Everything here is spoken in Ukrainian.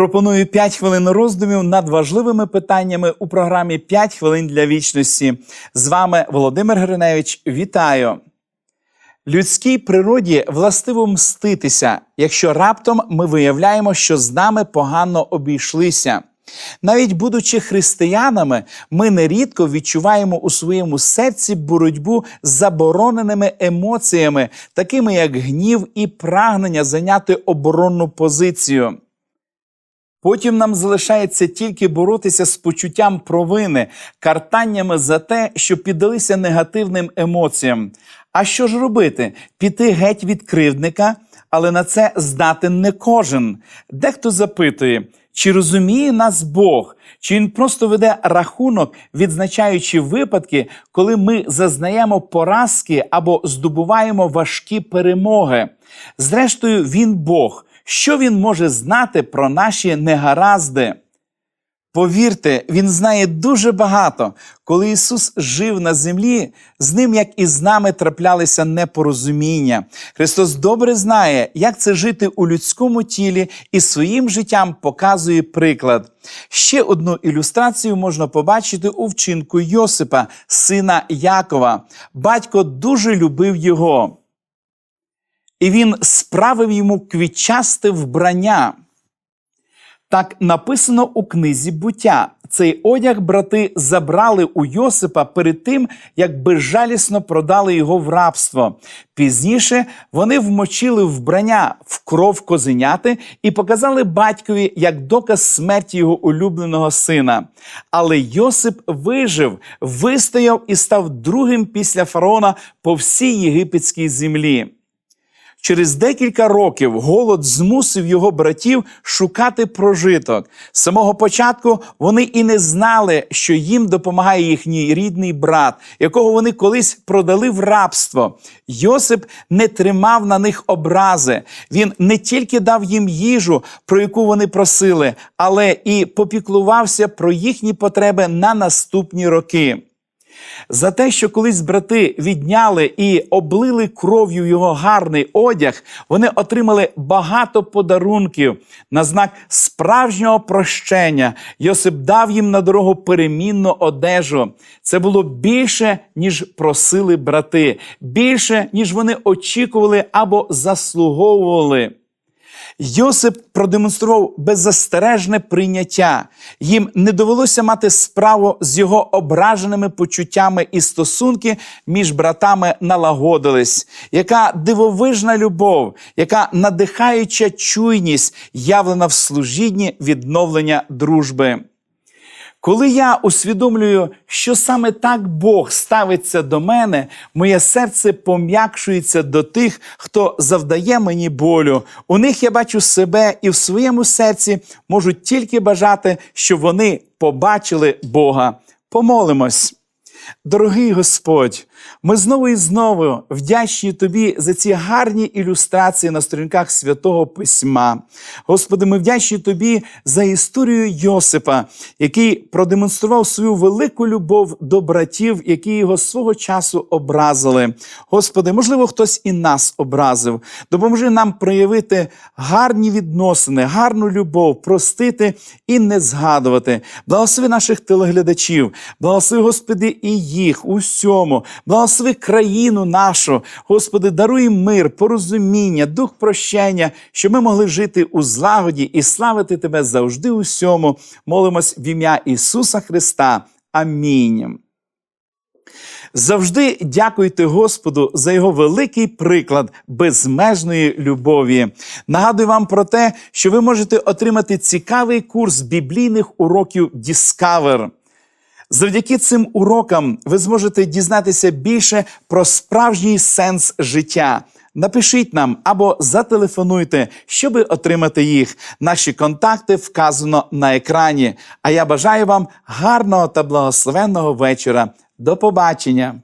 Пропоную 5 хвилин роздумів над важливими питаннями у програмі «5 хвилин для вічності. З вами Володимир Гриневич. Вітаю! Людській природі властиво мститися, якщо раптом ми виявляємо, що з нами погано обійшлися. Навіть будучи християнами, ми нерідко відчуваємо у своєму серці боротьбу з забороненими емоціями, такими як гнів і прагнення зайняти оборонну позицію. Потім нам залишається тільки боротися з почуттям провини, картаннями за те, що піддалися негативним емоціям. А що ж робити? Піти геть від кривдника, але на це здатен не кожен. Дехто запитує, чи розуміє нас Бог, чи він просто веде рахунок, відзначаючи випадки, коли ми зазнаємо поразки або здобуваємо важкі перемоги. Зрештою, він Бог. Що він може знати про наші негаразди? Повірте, він знає дуже багато. Коли Ісус жив на землі, з ним, як і з нами, траплялися непорозуміння. Христос добре знає, як це жити у людському тілі і своїм життям показує приклад. Ще одну ілюстрацію можна побачити у вчинку Йосипа, сина Якова. Батько дуже любив його. І він справив йому квітчасте вбрання. Так написано у книзі буття. Цей одяг брати забрали у Йосипа перед тим, як безжалісно продали його в рабство. Пізніше вони вмочили вбрання в кров козеняти і показали батькові як доказ смерті його улюбленого сина. Але Йосип вижив, вистояв і став другим після фараона по всій єгипетській землі. Через декілька років голод змусив його братів шукати прожиток. З самого початку вони і не знали, що їм допомагає їхній рідний брат, якого вони колись продали в рабство. Йосип не тримав на них образи. Він не тільки дав їм їжу, про яку вони просили, але і попіклувався про їхні потреби на наступні роки. За те, що колись брати відняли і облили кров'ю його гарний одяг, вони отримали багато подарунків на знак справжнього прощення. Йосип дав їм на дорогу перемінну одежу. Це було більше, ніж просили брати, більше, ніж вони очікували або заслуговували. Йосип продемонстрував беззастережне прийняття. Їм не довелося мати справу з його ображеними почуттями і стосунки між братами налагодились. Яка дивовижна любов, яка надихаюча чуйність, явлена в служінні відновлення дружби. Коли я усвідомлюю, що саме так Бог ставиться до мене, моє серце пом'якшується до тих, хто завдає мені болю. У них я бачу себе і в своєму серці можу тільки бажати, щоб вони побачили Бога. Помолимось. Дорогий Господь, ми знову і знову вдячні Тобі за ці гарні ілюстрації на сторінках святого Письма. Господи, ми вдячні Тобі за історію Йосипа, який продемонстрував свою велику любов до братів, які його свого часу образили. Господи, можливо, хтось і нас образив. Допоможи нам проявити гарні відносини, гарну любов, простити і не згадувати. Благослови наших телеглядачів, благослови, Господи, і їх у всьому. Благослови країну нашу, Господи, даруй мир, порозуміння, дух прощення, щоб ми могли жити у злагоді і славити Тебе завжди у всьому. Молимось в ім'я Ісуса Христа. Амінь. Завжди дякуйте Господу за його великий приклад безмежної любові. Нагадую вам про те, що ви можете отримати цікавий курс біблійних уроків Discover. Завдяки цим урокам ви зможете дізнатися більше про справжній сенс життя. Напишіть нам або зателефонуйте, щоб отримати їх. Наші контакти вказано на екрані. А я бажаю вам гарного та благословенного вечора. До побачення!